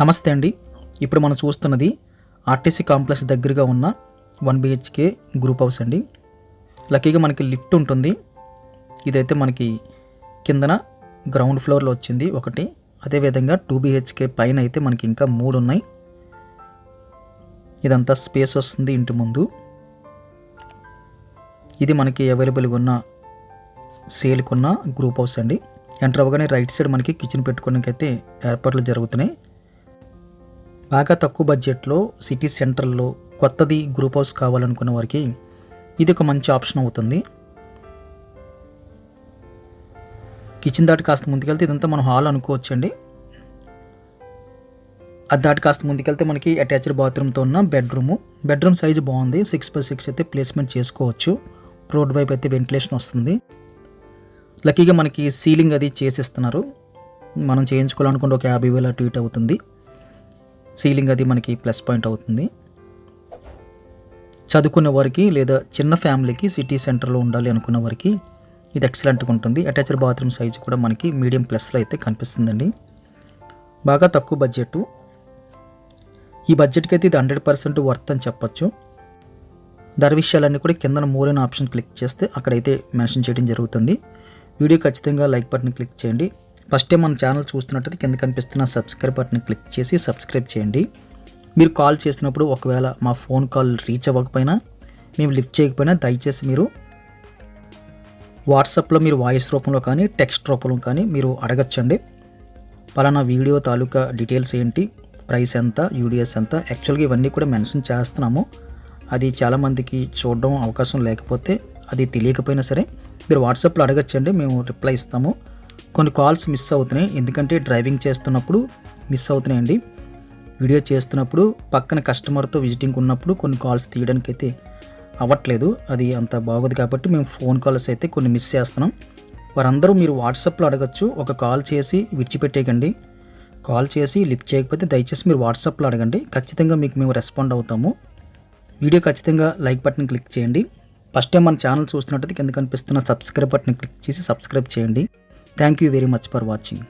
నమస్తే అండి. ఇప్పుడు మనం చూస్తున్నది ఆర్టీసీ కాంప్లెక్స్ దగ్గరగా ఉన్న వన్ బిహెచ్కే గ్రూప్ హౌస్ అండి. లక్కీగా మనకి లిఫ్ట్ ఉంటుంది. ఇదైతే మనకి కిందన గ్రౌండ్ ఫ్లోర్లో వచ్చింది ఒకటి. అదేవిధంగా టూ బిహెచ్కే పైన అయితే మనకి ఇంకా మూడు ఉన్నాయి. ఇదంతా స్పేస్ వస్తుంది ఇంటి ముందు. ఇది మనకి అవైలబుల్గా ఉన్న సేల్కున్న గ్రూప్ హౌస్ అండి. ఎంటర్ అవ్వగానే రైట్ సైడ్ మనకి కిచెన్ పెట్టుకోవడానికి అయితే ఏర్పాట్లు జరుగుతున్నాయి. బాగా తక్కువ బడ్జెట్లో సిటీ సెంటర్లో కొత్తది గ్రూప్ హౌస్ కావాలనుకున్న వారికి ఇది ఒక మంచి ఆప్షన్ అవుతుంది. కిచెన్ దాటి కాస్త ముందుకెళ్తే ఇదంతా మనం హాల్ అనుకోవచ్చండి. అది దాటి కాస్త ముందుకెళ్తే మనకి అటాచ్డ్ బాత్రూమ్తో ఉన్న బెడ్రూము బెడ్రూమ్ సైజు బాగుంది. సిక్స్ బై సిక్స్ అయితే ప్లేస్మెంట్ చేసుకోవచ్చు. రోడ్ వైపు అయితే వెంటిలేషన్ వస్తుంది. లక్కీగా మనకి సీలింగ్ అది చేసిస్తున్నారు. మనం చేయించుకోవాలనుకుంటే ఒక యాభై వేల అటు ఇటు అవుతుంది. సీలింగ్ అది మనకి ప్లస్ పాయింట్ అవుతుంది. చదువుకునే వారికి లేదా చిన్న ఫ్యామిలీకి సిటీ సెంటర్లో ఉండాలి అనుకున్న వారికి ఇది ఎక్సలెంట్గా ఉంటుంది. అటాచ్డ్ బాత్రూమ్ సైజు కూడా మనకి మీడియం ప్లస్లో అయితే కనిపిస్తుందండి. బాగా తక్కువ బడ్జెట్. ఈ బడ్జెట్కి అయితే ఇది హండ్రెడ్ పర్సెంట్ వర్త్ అని చెప్పొచ్చు. ధర విషయాలన్నీ కూడా కింద మూలైన ఆప్షన్ క్లిక్ చేస్తే అక్కడైతే మెన్షన్ చేయడం జరుగుతుంది. వీడియో ఖచ్చితంగా లైక్ బటన్ క్లిక్ చేయండి. ఫస్ట్ టైం మన ఛానల్ చూస్తున్నట్టయితే కింద కనిపిస్తున్న సబ్స్క్రైబ్ బటన్ క్లిక్ చేసి సబ్స్క్రైబ్ చేయండి. మీరు కాల్ చేసినప్పుడు ఒకవేళ మా ఫోన్ కాల్ రీచ్ అవ్వకపోయినా మేము లిఫ్ట్ చేయకపోయినా దయచేసి మీరు వాట్సాప్లో మీరు వాయిస్ రూపంలో కానీ టెక్స్ట్ రూపంలో కానీ మీరు అడగచ్చండి. పలానా వీడియో తాలూకా డీటెయిల్స్ ఏంటి ప్రైస్ ఎంత యూడిఎస్ ఎంత యాక్చువల్గా ఇవన్నీ కూడా మెన్షన్ చేస్తున్నాము. అది చాలామందికి చూడడం అవకాశం లేకపోతే అది తెలియకపోయినా సరే మీరు వాట్సాప్లో అడగచ్చండి మేము రిప్లై ఇస్తాము. కొన్ని కాల్స్ మిస్ అవుతున్నాయి ఎందుకంటే డ్రైవింగ్ చేస్తున్నప్పుడు మిస్ అవుతున్నాయండి. వీడియో చేస్తున్నప్పుడు పక్కన కస్టమర్తో విజిటింగ్ ఉన్నప్పుడు కొన్ని కాల్స్ తీయడానికి అయితే అవ్వట్లేదు అది అంత బాగోదు కాబట్టి మేము ఫోన్ కాల్స్ అయితే కొన్ని మిస్ చేస్తున్నాం. వారందరూ మీరు వాట్సాప్లో అడగచ్చు ఒక కాల్ చేసి విడిచిపెట్టేయకండి. కాల్ చేసి లిఫ్ట్ చేయకపోతే దయచేసి మీరు వాట్సాప్లో అడగండి ఖచ్చితంగా మీకు మేము రెస్పాండ్ అవుతాము. వీడియో ఖచ్చితంగా లైక్ బటన్ క్లిక్ చేయండి. ఫస్ట్ టైం మన ఛానల్ చూస్తున్నట్టయితే కింద కనిపిస్తున్న సబ్స్క్రైబ్ బటన్ క్లిక్ చేసి సబ్స్క్రైబ్ చేయండి. Thank you very much for watching